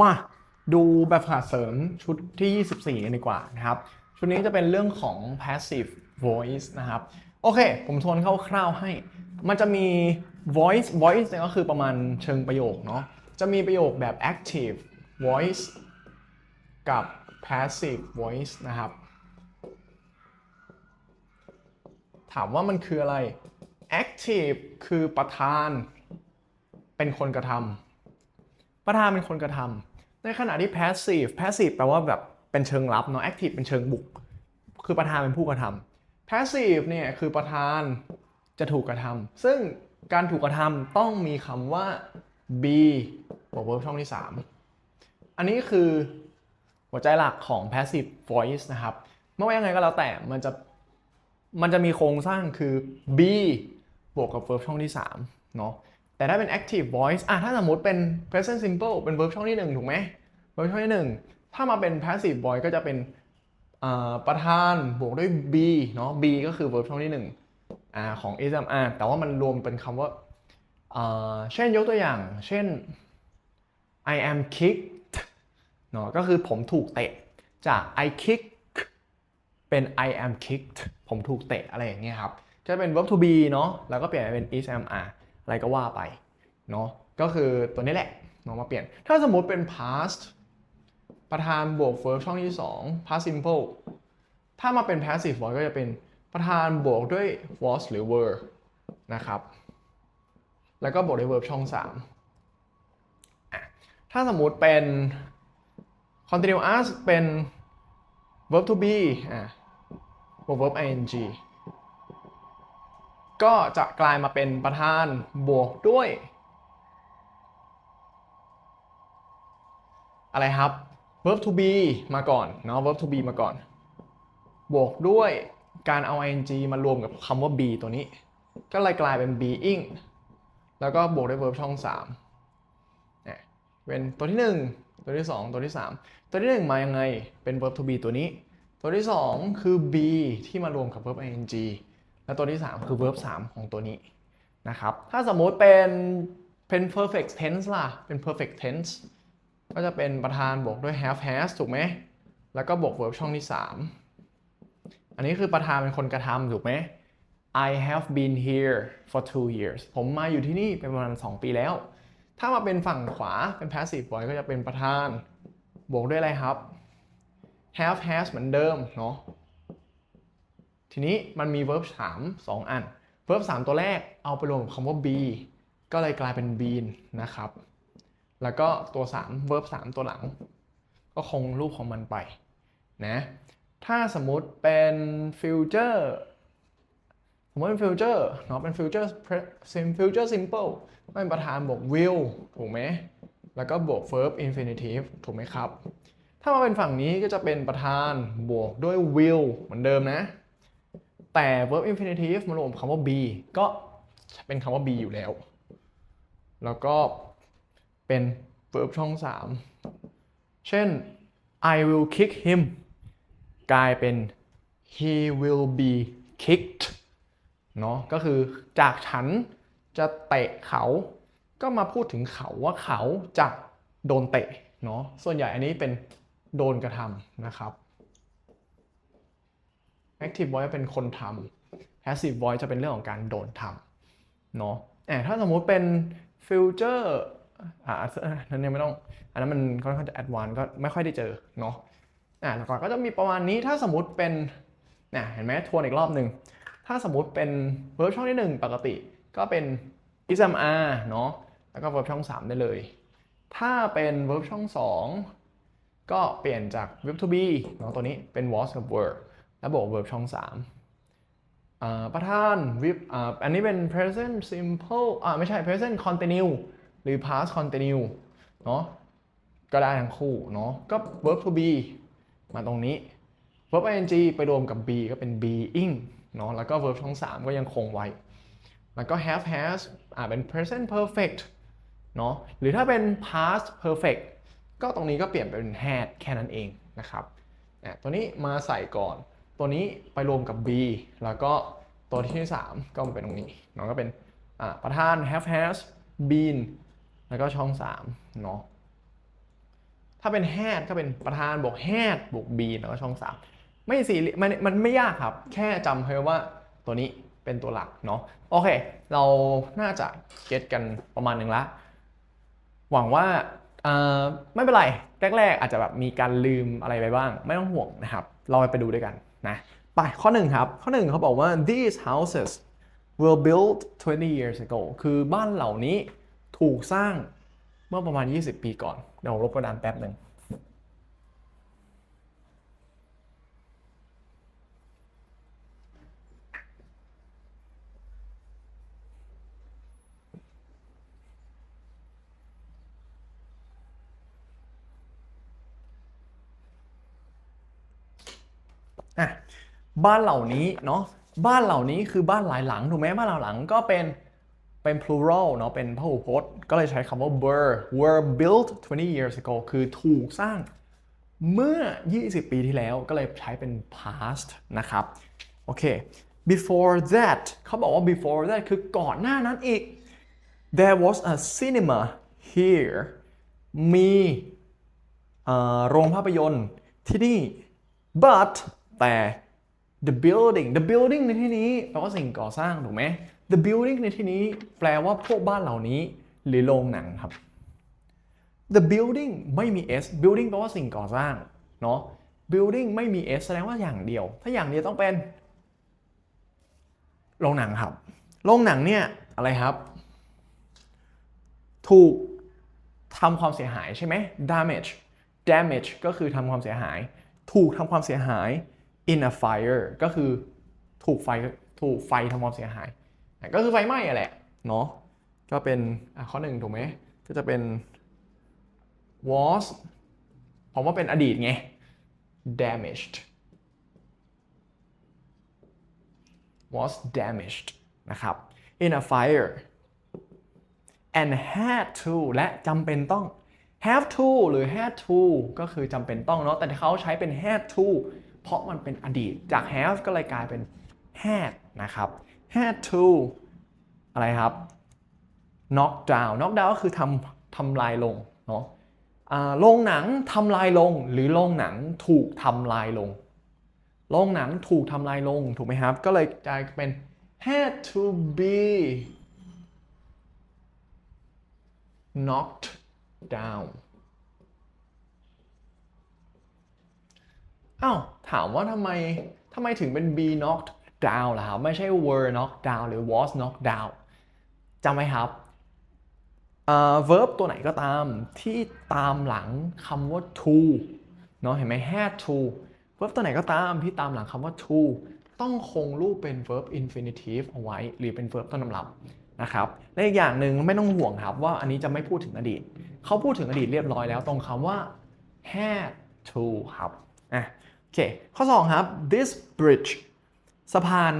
มาดูแบบฝึกหัดเสริมชุดที่ 24 กันดีกว่านะครับ ชุดนี้จะเป็นเรื่องของ passive voice นะครับ โอเค ผมทวนคร่าวๆให้ มันจะมี voice voice เนี่ยก็คือประมาณเชิงประโยคเนาะ จะมีประโยคแบบ active voice กับ passive voice นะครับ ถามว่ามันคืออะไร active คือประธาน เป็นคนกระทำ ประธานเป็นคนกระทำในขณะที่ passive passive แปลว่าแบบเป็นเชิงรับเนาะ active เป็นเชิงบุก คือประธานเป็นผู้กระทำ passive เนี่ยคือประธานจะถูกกระทำซึ่งการถูกกระทำต้องมีคำว่า be บวก verb ช่องที่ 3 อันนี้คือหัวใจหลักของ passive voice นะครับไม่ว่ายังไงก็แล้วแต่มันจะมันจะมีโครงสร้างคือ be บวกกับ verb ช่องที่3เนาะ แต่ถ้าเป็น active voice อะถ้าสมมติเป็น present simple เป็น verb ช่องที่ 1 ถูกไหม verb ช่องที่ 1 ถ้ามาเป็น passive voice ก็จะเป็นประธานบวกด้วย be เนาะ be ก็คือ verb ช่องที่1อ่าของ SMR แต่ว่ามันรวมเป็นคำว่าอ่าเช่นยกตัวอย่าง เช่น I am kicked เนาะก็คือผมถูกเตะจาก I kick เป็น I am kicked ผมถูกเตะอะไรอย่างเงี้ยครับ จะเป็น verb to be เนาะแล้วก็เปลี่ยนเป็น is am are อะไรก็ว่าไปเนาะก็คือตัวนี้แหละเนาะมาเปลี่ยน ถ้าสมมุติเป็น past ประธานบวก verb ช่องที่ 2 past simple ถ้ามาเป็น passive voice ก็จะเป็นประธานบวกด้วย was หรือ were นะครับ แล้วก็บวกด้วย verb ช่อง 3 ถ้าสมมุติเป็น continuous เป็น verb to be อะบวก verb ing ก็จะกลายมาเป็นประธานบวกด้วย อะไรครับ verb to be มาก่อนเนาะ verb to be มาก่อน บวกด้วยการเอา ing มารวมกับคำว่า be ตัวนี้ ก็เลยกลายเป็น being แล้วก็บวกด้วย verb ช่อง3เนี่ยเป็นตัวที่ 1 ตัวที่ 2 ตัวที่ 3 ตัวที่ 1 มายังไงเป็น verb to be ตัวนี้ ตัวที่ 2 คือ be ที่มารวมกับ verb ing และตัวที่ 3 คือ verb 3 ของตัวนี้นะครับ ถ้าสมมุติเป็นเป็น perfect tense ล่ะ เป็น perfect tense ก็จะเป็นประธานบวกด้วย have has ถูกไหม แล้วก็บวก verb ช่องที่ 3 อันนี้คือประธานเป็นคนกระทำถูกไหม I have been here for two years ผมมาอยู่ที่นี่เป็นประมาณ 2 ปีแล้ว ถ้ามาเป็นฝั่งขวาเป็น passive voice ก็จะเป็นประธาน บวกด้วยอะไรครับ have has เหมือนเดิมเนาะ ทีนี้มันมี verb 3 2 อัน verb 3 ตัวแรกเอาไปรวมกับคำว่า be ก็เลยกลายเป็น been นะครับ แล้วก็ตัว 3 verb 3 ตัวหลัง ก็คงรูปของมันไปนะถ้าสมมติเป็น future สมมติเป็น future เนาะเป็น future sim future simple ก็เป็นประธานบวก will ถูกไหมแล้วก็บวก verb infinitive ถูกไหมครับ ถ้ามาเป็นฝั่งนี้ก็จะเป็นประธานบวกด้วย will เหมือนเดิมนะ แต่ verb infinitive มารวมคำว่า be ก็เป็นคำว่า be อยู่แล้ว แล้วก็เป็น verb ช่อง 3 เช่น I will kick him กลายเป็น he will be kicked เนาะก็คือจากฉันจะเตะเขา ก็มาพูดถึงเขาว่าเขาจะโดนเตะเนาะส่วนใหญ่อันนี้เป็นโดนกระทำนะครับ active voice เป็นคนทำ passive voice จะเป็นเรื่องของการโดนทำเนาะแต่ถ้าสมมุติเป็น future อ่านั่นยังไม่ต้อง อันนั้นมันค่อนข้างจะ advanced ก็ไม่ค่อยได้เจอเนาะอ่าแล้วก็จะมีประมาณนี้ถ้าสมมติเป็นน่ะเห็นไหมทวนอีกรอบหนึ่งถ้าสมมติเป็น verb ช่องที่ 1 ปกติก็เป็น ISMR เนาะแล้วก็ verb ช่อง 3 ได้เลย ถ้าเป็น verb ช่อง 2 ก็เปลี่ยนจาก verb to be เนาะตัวนี้เป็น was กับ were แล้วบวก verb ช่อง3ประธาน verb อ่าอันนี้เป็น present simple อ่าไม่ใช่ present continue หรือ past continue เนาะก็ได้ทั้งคู่เนาะก็ verb to be มาตรงนี้ verb ing ไปรวมกับ be ก็เป็น being เนาะแล้วก็ verb ช่อง 3 ก็ยังคงไว้ แล้วก็ have has อ่าเป็น present perfect เนาะหรือถ้าเป็น past perfect ก็ตรงนี้ก็เปลี่ยนเป็น had แค่นั้นเองนะครับอะตัวนี้มาใส่ก่อน ตัวนี้ไปรวมกับ b แล้วก็ตัวที่ 3 ก็มาเป็นตรงนี้เนาะก็เป็นประธาน have has been แล้วก็ช่อง3เนาะถ้าเป็น had ก็เป็นประธานบวก had บวก be แล้วก็ช่อง 3 ไม่สีมันมันไม่ยากครับ แค่จำให้ว่าตัวนี้เป็นตัวหลักเนาะโอเค เราน่าจะเก็ตกันประมาณหนึ่งละ หวังว่าไม่เป็นไร แรก ๆ อาจจะแบบมีการลืมอะไรไปบ้าง ไม่ต้องห่วงนะครับ เราไปดูด้วยกัน นะไปข้อหนึ่งครับ ข้อหนึ่งเขาบอกว่า these houses were built 20 years ago คือบ้านเหล่านี้ถูกสร้างเมื่อประมาณ 20 ปีก่อน เดี๋ยวลบกระดานแป๊บหนึ่ง อะ บ้านเหล่านี้เนาะบ้านเหล่านี้คือบ้านหลายหลังถูกไหมบ้านหลายหลังก็เป็นเป็น plural เนาะเป็นพหูพจน์ ก็เลยใช้คำว่า were were built 20 years ago คือถูกสร้างเมื่อ 20 ปีที่แล้วก็เลยใช้เป็น past นะครับโอเค before that เขาบอกว่า before that คือก่อนหน้านั้นอีก there was a cinema here มีโรงภาพยนตร์ที่นี่ but แต่ the building the building ในที่นี้แปลว่าสิ่งก่อสร้างถูกไหม the building ในที่นี้แปลว่าพวกบ้านเหล่านี้หรือโรงหนังครับ the building ไม่มี s building แปลว่าสิ่งก่อสร้างเนาะ building ไม่มี s แสดงว่าอย่างเดียว ถ้าอย่างเดียวต้องเป็นโรงหนังครับ โรงหนังเนี่ยอะไรครับ ถูกทำความเสียหายใช่ไหม damage damage ก็คือทำความเสียหาย ถูกทำความเสียหาย in a fire ก็คือถูกไฟถูกไฟทำความเสียหาย ก็คือไฟไหม้อะแหละเนาะก็เป็นข้อหนึ่งถูกไหมก็จะเป็น was ผมว่าเป็นอดีตไง damaged was damaged นะครับ in a fire and had to และจำเป็นต้อง have to หรือ had to ก็คือจำเป็นต้องเนาะแต่เขาใช้เป็น had to เพราะมันเป็นอดีตจาก have ก็เลยกลายเป็น had นะครับ had to อะไรครับ knock down knock down ก็คือทำทำลายลงเนาะโรงหนังทำลายลง หรือโรงหนังถูกทำลายลงโรงหนังถูกทำลายลงถูกไหมครับ ก็เลยกลายเป็น had to be knocked down อ้าว ถามว่าทำไมทำไมถึงเป็น be knocked down ล่ะครับ ไม่ใช่ were knocked down หรือ was knocked down จำไหมครับ verb ตัวไหนก็ตามที่ตามหลังคำว่า to เนาะเห็นไหม had to verb ตัวไหนก็ตามที่ตามหลังคำว่า to ต้องคงรูปเป็น verb infinitive เอาไว้ หรือเป็น verb ต้นกำรับนะครับและอีกอย่างหนึ่งไม่ต้องห่วงครับว่าอันนี้จะไม่พูดถึงอดีต เขาพูดถึงอดีตเรียบร้อยแล้วตรงคำว่า had to ครับอะ เค ข้อ 2 ครับ this bridge สะพาน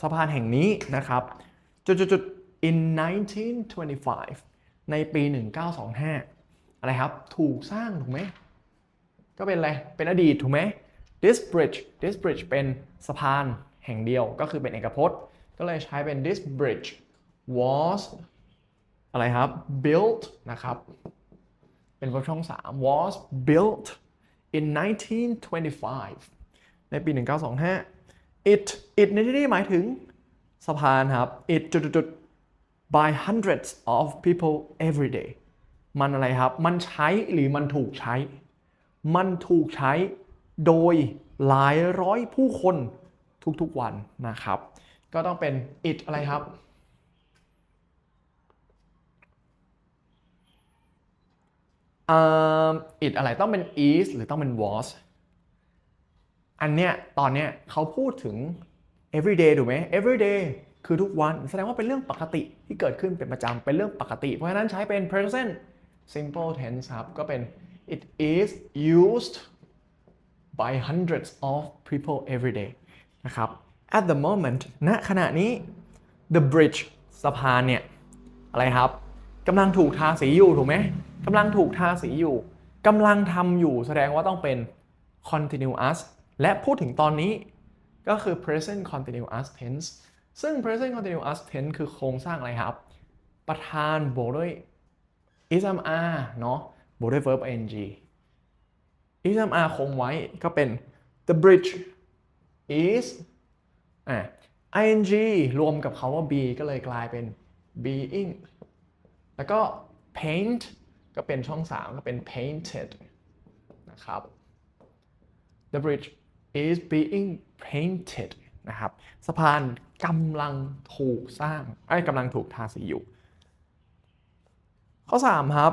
สะพานแห่งนี้นะครับ จุดๆๆ in 1925 ในปี 1925 อะไรครับ ถูกสร้างถูกไหม ก็เป็นอะไร เป็นอดีตถูกไหม this bridge this bridge เป็นสะพานแห่งเดียวก็คือเป็นเอกพจน์ ก็เลยใช้เป็น this bridge was อะไรครับ built นะครับ เป็น verb ช่อง 3 was built in 1925 ในปี 1925 it it ในที่นี้หมายถึงสะพานครับ it จุดๆ by hundreds of people every day มันอะไรครับ มันใช้หรือมันถูกใช้ มันถูกใช้โดยหลายร้อยผู้คนทุกๆวันนะครับ ก็ต้องเป็น it อะไรครับ อ่อ it อะไรต้องเป็น is หรือต้องเป็น was อันเนี้ยตอนเนี้ยเขาพูดถึง everyday ถูกไหม everyday คือทุกวันแสดงว่าเป็นเรื่องปกติที่เกิดขึ้นเป็นประจำเป็นเรื่องปกติ เพราะฉะนั้นใช้เป็น present simple tense ครับ ก็เป็น it is used by hundreds of people every day นะครับ at the moment ณขณะนี้ the bridge สะพานเนี่ย อะไรครับกำลังถูกทาสีอยู่ถูกไหม กำลังถูกทาสีอยู่กำลังทำอยู่แสดงว่าต้องเป็น continuous และพูดถึงตอนนี้ก็คือ present continuous tense ซึ่ง present continuous tense คือโครงสร้างอะไรครับ ประธานบวกด้วย is am are เนาะบวกด้วย verb ing ismr คงไว้ก็เป็น the bridge is อะ ing รวมกับคาว่า be ก็เลยกลายเป็น being แล้วก็ paint ก็เป็นช่อง 3 ก็เป็น painted นะครับ the bridge is being painted นะครับสะพานกำลังถูกสร้างไอ้กำลังถูกทาสีอยู่ ข้อ 3 ครับ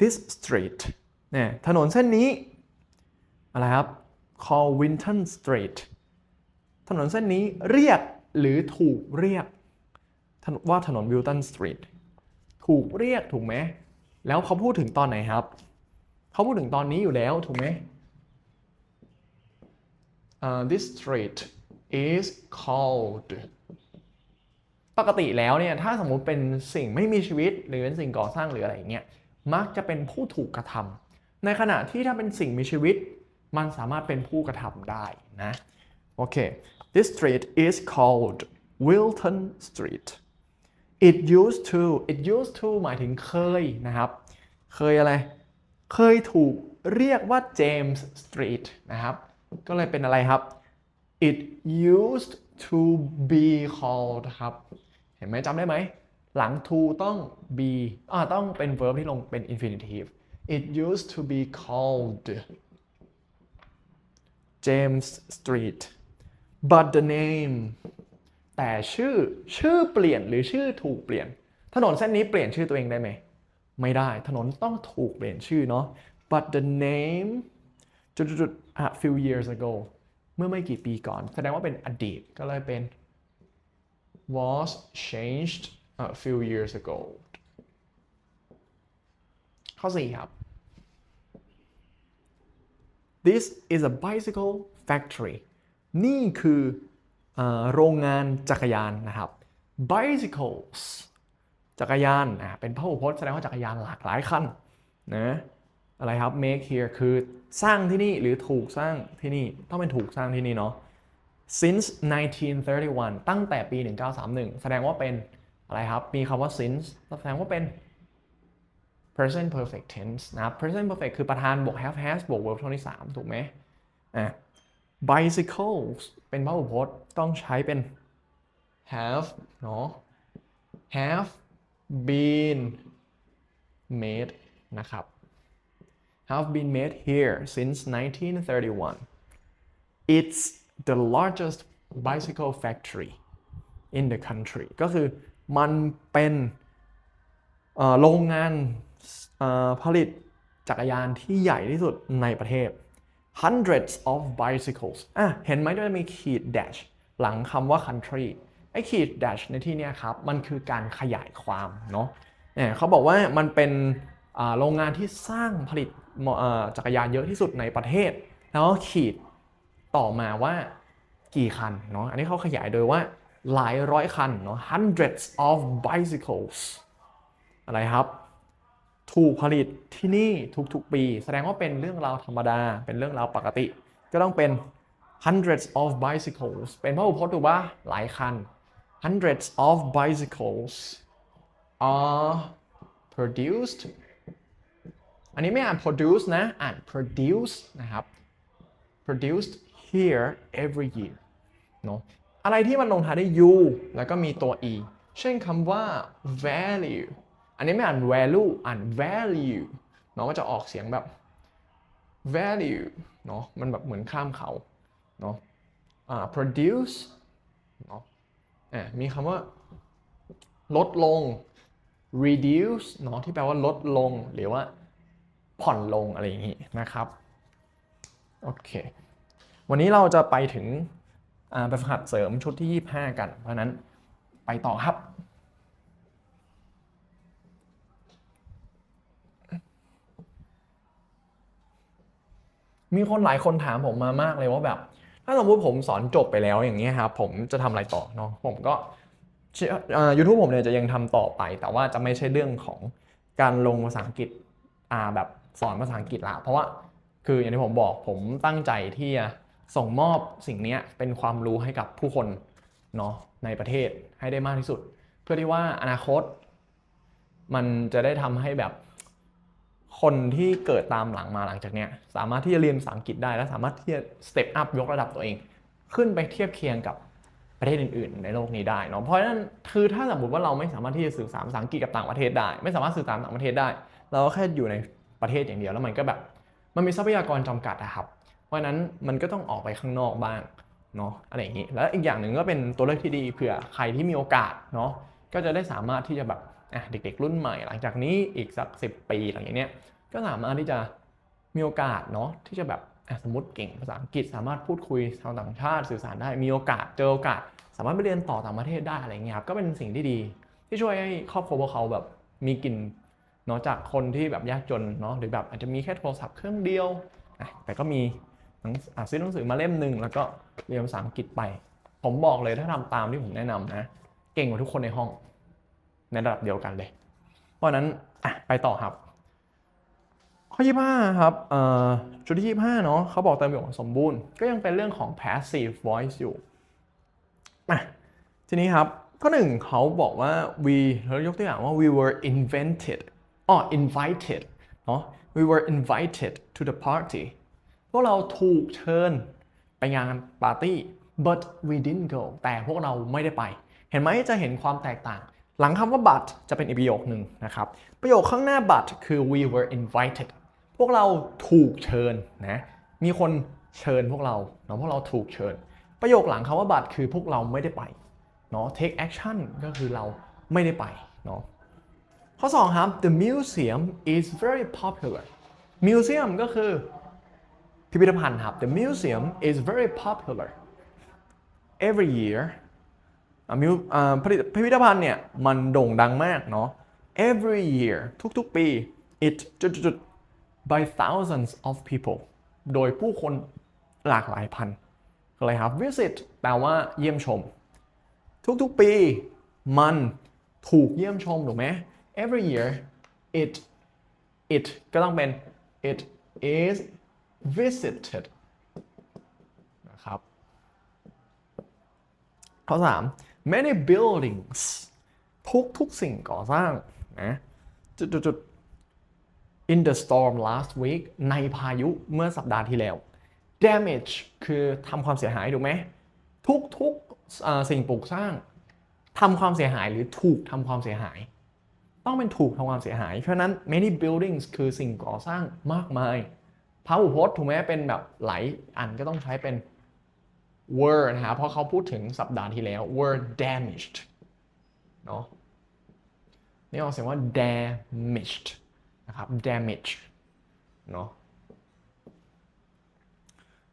this street เนี่ยถนนเส้นนี้ อะไรครับ call Winton Street ถนนเส้นนี้เรียกหรือถูกเรียกว่าถนน Wilton Street ถูกเรียกถูกไหม แล้วเขาพูดถึงตอนไหนครับ เขาพูดถึงตอนนี้อยู่แล้วถูกไหม uh, this street is called ปกติแล้วเนี่ยถ้าสมมุติเป็นสิ่งไม่มีชีวิต หรือเป็นสิ่งก่อสร้างหรืออะไรอย่างเงี้ยมักจะเป็นผู้ถูกกระทำในขณะที่ถ้าเป็นสิ่งมีชีวิต มันสามารถเป็นผู้กระทำได้นะโอเค this street is called Wilton Street it used to it used to หมายถึงเคยนะครับ เคยอะไร เคยถูกเรียกว่า James Street นะครับ ก็เลยเป็นอะไรครับ it used to be called ครับ เห็นไหมจำได้ไหม หลัง to ต้อง be อ่าต้องเป็น verb ที่ลงเป็น infinitive it used to be called James Street but the name แต่ชื่อชื่อเปลี่ยนหรือชื่อถูกเปลี่ยน ถนนเส้นนี้เปลี่ยนชื่อตัวเองได้ไหม ไม่ได้ถนนต้องถูกเปลี่ยนชื่อเนาะ but the name จุดๆ a few years ago เมื่อไม่กี่ปีก่อน แสดงว่าเป็นอดีตก็เลยเป็น was changed a few years ago ข้อ4ครับ This is a bicycle factory นี่คือ โรงงานจักรยานนะครับ bicycles จักรยานอะเป็นพหูพจน์แสดงว่าจักรยานหลากหลายคันนะอะไรครับ make here คือสร้างที่นี่หรือถูกสร้างที่นี่ต้องเป็นถูกสร้างที่นี่เนาะ since 1931 ตั้งแต่ปี 1931 แสดงว่าเป็นอะไรครับ มีคำว่า since แสดงว่าเป็น present perfect tense นะครับ present perfect คือประธานบวก have has บวก verb ช่องที่ 3 ถูกไหมอะ bicycles เป็นพหูพจน์ต้องใช้เป็น have เนาะ have been made นะครับ have been made here since 1931 it's the largest bicycle factory in the country ก็คือมันเป็นโรงงานผลิตจักรยานที่ใหญ่ที่สุดในประเทศ hundreds of bicycles อะเห็นไหมว่าจะมีขีด dash หลังคำว่า country ไอ้ขีด dash ในที่เนี้ยครับ มันคือการขยายความเนาะเนี่ยเขาบอกว่ามันเป็นอ่าโรงงานที่สร้างผลิตมอเอ่อจักรยานเยอะที่สุดในประเทศ แล้วก็ขีดต่อมาว่ากี่คันเนาะอันนี้เขาขยายโดยว่าหลายร้อยคันเนาะ hundreds of bicycles อะไรครับ ถูกผลิตที่นี่ทุกๆปี แสดงว่าเป็นเรื่องราวธรรมดา เป็นเรื่องราวปกติ ก็ต้องเป็น hundreds of bicycles เป็นพหูพจน์ถูกปะหลายคัน hundreds of bicycles are produced อันนี้ไม่อ่าน produce นะ อ่าน produce นะครับ produced here every year เนอะอะไรที่มันลงท้ายด้วย u แล้วก็มีตัว e เช่นคำว่า value อันนี้ไม่อ่าน value อ่าน value เนาะก็จะออกเสียงแบบ value เนาะมันแบบเหมือนข้ามเขาเนาะอ่า produce เนาะอะมีคำว่าลดลง reduce เนาะที่แปลว่าลดลงหรือว่าผ่อนลงอะไรอย่างนี้นะครับโอเค วันนี้เราจะไปถึงอ่าแบบฝึกหัดเสริมชุดที่ 25 กัน เพราะนั้นไปต่อครับ มีคนหลายคนถามผมมามากเลยว่าแบบ ถ้าสมมติผมสอนจบไปแล้วอย่างนี้ครับผมจะทำอะไรต่อเนาะผมก็ยูทูบผมเนี่ยจะยังทำต่อไป แต่ว่าจะไม่ใช่เรื่องของการลงภาษาอังกฤษอ่าแบบสอนภาษาอังกฤษละเพราะว่าคืออย่างที่ผมบอกผมตั้งใจที่จะส่งมอบสิ่งนี้เป็นความรู้ให้กับผู้คนเนาะในประเทศให้ได้มากที่สุด เพื่อที่ว่าอนาคต มันจะได้ทำให้แบบ คนที่เกิดตามหลังมาหลังจากเนี้ยสามารถที่จะเรียนภาษาอังกฤษได้ และสามารถที่จะ step up ยกระดับตัวเอง ขึ้นไปเทียบเคียงกับประเทศอื่น ๆ ในโลกนี้ได้เนาะเพราะฉะนั้นคือถ้าสมมติว่าเราไม่สามารถที่จะสื่อสารภาษาอังกฤษกับต่างประเทศได้ ไม่สามารถสื่อสารต่างประเทศได้ เราก็แค่อยู่ในประเทศอย่างเดียวแล้วมันก็แบบมันมีทรัพยากรจำกัดอะครับ เพราะนั้นมันก็ต้องออกไปข้างนอกบ้างเนาะอะไรอย่างนี้ แล้วอีกอย่างหนึ่งก็เป็นตัวเลือกที่ดีเผื่อใครที่มีโอกาสเนาะก็จะได้สามารถที่จะแบบ เด็กๆ รุ่นใหม่ หลังจากนี้อีกสักสิปีหลังจากเนี้ยก็สามารถที่จะมีโอกาสเนาะที่จะแบบสมมติเก่งภาษาอังกฤษสามารถพูดคุยชาวต่างชาติสื่อสารได้มีโอกาสเจอโอกาส สามารถไปเรียนต่อต่างประเทศได้อะไรเงี้ยครับก็เป็นสิ่งที่ดี ที่ช่วยให้ครอบครัวพวกเขาแบบมีกินเนาะจากคนที่แบบยากจนเนาะหรือแบบอาจจะมีแค่โทรศัพท์เครื่องเดียวอะแต่ก็มีอะซื้อหนังสือมาเล่มหนึ่งแล้วก็เรียนภาษาอังกฤษไป ผมบอกเลยถ้าทำตามที่ผมแนะนำนะ เก่งกว่าทุกคนในห้อง ในระดับเดียวกันเลย เพราะนั้นอะไปต่อครับ ข้อ 25 ครับจุดที่ 25 เนาะเขาบอกเติมประโยคสมบูรณ์ ก็ยังเป็นเรื่องของ passive voice อยู่อะทีนี้ครับข้อหนึ่งเขาบอกว่า we เรายกตัวอย่างว่า we were invented อ๋อ invited เนาะ we were invited to the party พวกเราถูกเชิญไปงานปาร์ตี้ but we didn't go แต่พวกเราไม่ได้ไป เห็นไหมจะเห็นความแตกต่าง หลังคำว่า but จะเป็นอีกประโยคหนึ่งนะครับ ประโยคข้างหน้า but คือ we were invited พวกเราถูกเชิญนะ มีคนเชิญพวกเราเนาะพวกเราถูกเชิญ ประโยคหลังคำว่า but คือพวกเราไม่ได้ไปเนาะ take action ก็คือเราไม่ได้ไปเนาะข้อ 2 ครับ the museum is very popular museum ก็คือพิพิธภัณฑ์ครับ the museum is very popular every year มิวผลิตพิพิธภัณฑ์เนี่ยมันโด่งดังมากเนาะ every year ทุกๆปี it จุดๆ by thousands of people โดยผู้คนหลากหลายพันอะไรครับ visit แปลว่าเยี่ยมชม ทุกๆปีมันถูกเยี่ยมชมถูกไหม every year it it ก็ต้องเป็น it is visited นะครับข้อ3 many buildings ทุกทุกสิ่งก่อสร้างนะจุดจุดจุด in the storm last week ในพายุเมื่อสัปดาห์ที่แล้ว damage คือทำความเสียหายถูกไหมทุกทุกสิ่งปลูกสร้างทำความเสียหายหรือถูกทำความเสียหาย ต้องเป็นถูกทำความเสียหาย เพราะฉะนั้น many buildings คือสิ่งก่อสร้างมากมายพาหุพจน์ถูกไหมเป็นแบบหลายอันก็ต้องใช้เป็น were นะครับเพราะเขาพูดถึงสัปดาห์ที่แล้ว were damaged เนาะนี่ออกเสียงว่า damaged นะครับ damage เนาะ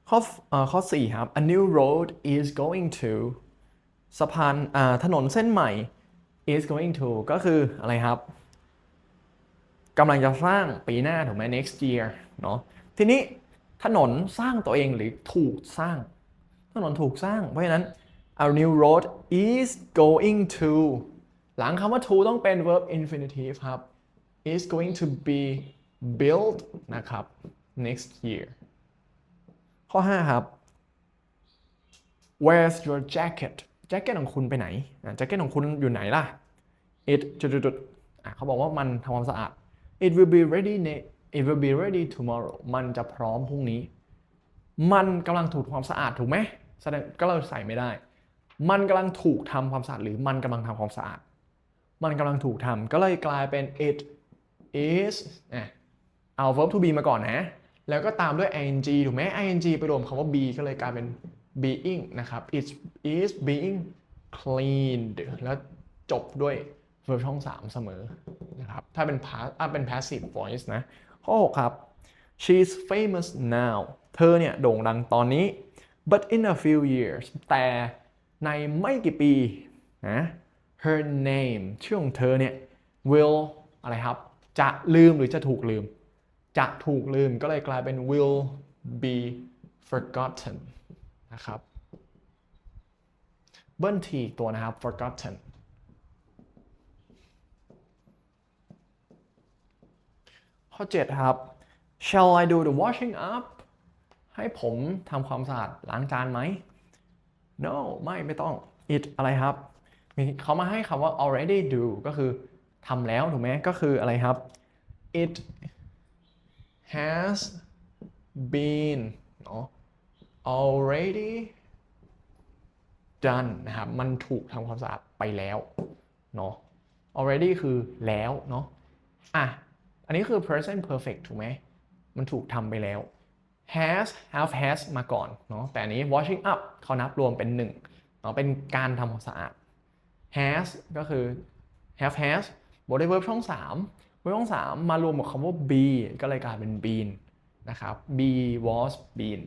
ข้อเอ่อข้อ4ครับ a new road is going to สะพานอ่าถนนเส้นใหม่ is going to ก็คืออะไรครับกำลังจะสร้างปีหน้าถูกไหม next year เนาะทีนี้ถนนสร้างตัวเองหรือถูกสร้าง ถนนถูกสร้าง เพราะฉะนั้น a new road is going to หลังคำว่า to ต้องเป็น verb infinitive ครับ is going to be built นะครับ next year ข้อ 5 ครับ where's your jacket แจ็คเก็ตของคุณไปไหนแจ็คเก็ตของคุณอยู่ไหนล่ะ it จุดๆๆอะเขาบอกว่ามันทำความสะอาด it will be ready ne- it will be ready tomorrow มันจะพร้อมพรุ่งนี้ มันกำลังถูกความสะอาดถูกไหม แสดงก็เราใส่ไม่ได้ มันกำลังถูกทำความสะอาดหรือมันกำลังทำความสะอาด มันกำลังถูกทำก็เลยกลายเป็น it is เอา verb to be มาก่อนนะ แล้วก็ตามด้วย ing ถูกไหม ing ไปรวมคำว่า be ก็เลยกลายเป็น being นะครับ it is being cleaned แล้วจบด้วย verb ช่อง 3 เสมอนะครับ ถ้าเป็น past อะเป็น passive voice นะข้อ6ครับ she's famous now เธอเนี่ยโด่งดังตอนนี้ but in a few years แต่ในไม่กี่ปีนะ her name ชื่อของเธอเนี่ย will อะไรครับ จะลืมหรือจะถูกลืม จะถูกลืมก็เลยกลายเป็น will be forgotten นะครับเบิ้ลทีตัวนะครับ forgotten ข้อ 7 ครับ shall I do the washing up ให้ผมทำความสะอาดล้างจานไหม no ไม่ไม่ต้อง it อะไรครับมีเขามาให้คำว่า already do ก็คือทำแล้วถูกไหมก็คืออะไรครับ it has been เนาะ already done นะครับมันถูกทำความสะอาดไปแล้วเนาะ already คือแล้วเนาะอะ อันนี้คือ present perfect ถูกไหม มันถูกทำไปแล้ว has have has มาก่อนเนาะแต่อันนี้ washing up เขานับรวมเป็นหนึ่งเนาะเป็นการทำความสะอาด has ก็คือ have has บวกด้ verb ช่อง3 verb ช่อง 3 มารวมกับคำว่า be ก็เลยกลายเป็น been นะครับ be was been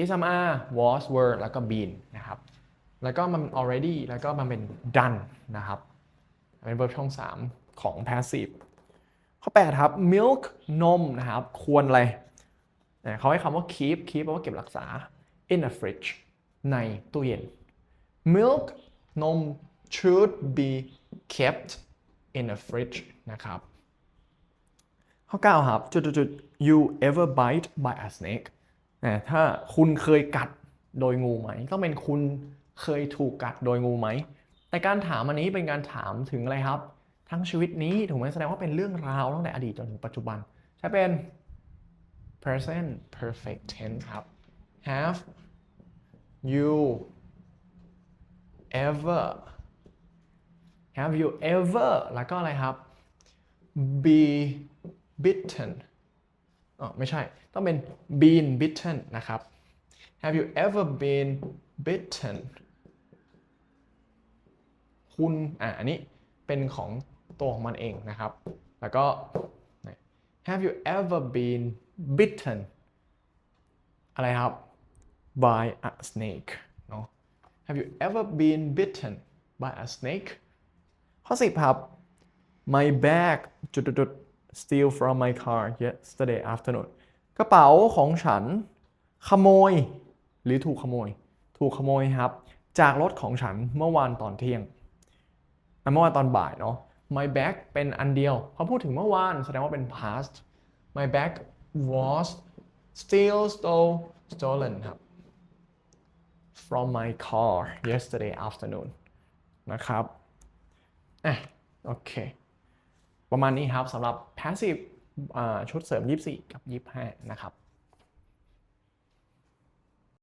is am are was were แล้วก็ been นะครับ แล้วก็มัน already แล้วก็มันเป็น done นะครับ เป็น verb ช่อง 3 ของ passive ข้อ 8 ครับ milk นมนะครับ ควรอะไร เนี่ยเขาให้คำว่า keep keep แปลว่าเก็บรักษา in a fridge ในตู้เย็น milk นม should be kept in a fridge นะครับข้อ9ครับจุดจุด you ever bite by a snake นะถ้าคุณเคยกัดโดยงูไหม ต้องเป็นคุณเคยถูกกัดโดยงูไหม แต่การถามอันนี้เป็นการถามถึงอะไรครับ ทั้งชีวิตนี้ถูกไหมแสดงว่าเป็นเรื่องราวตั้งแต่อดีตจนถึงปัจจุบัน ใช้เป็น present perfect tense ครับ have you ever have you ever แล้วก็อะไรครับ be bitten อ๋อไม่ใช่ ต้องเป็น been bitten นะครับ have you ever been bitten คุณอะอันนี้เป็นของตัวของมันเองนะครับ แล้วก็ have you ever been bitten อะไรครับ by a snake เนาะ have you ever been bitten by a snake ข้อ10ครับ my bag จุดจุดๆ steal from my car yesterday afternoon กระเป๋าของฉัน ขโมย หรือถูกขโมย ถูกขโมยครับ จากรถของฉันเมื่อวานตอนเที่ยงอ่เมื่อวานตอนบ่ายเนาะ my bag เป็นอันเดียวพอพูดถึงเมื่อวานแสดงว่าเป็น past my bag was still stole stolen ครับ from my car yesterday afternoon นะครับอะโอเค ประมาณนี้ครับสำหรับ passive ชุดเสริม 24 กับ 25 นะครับ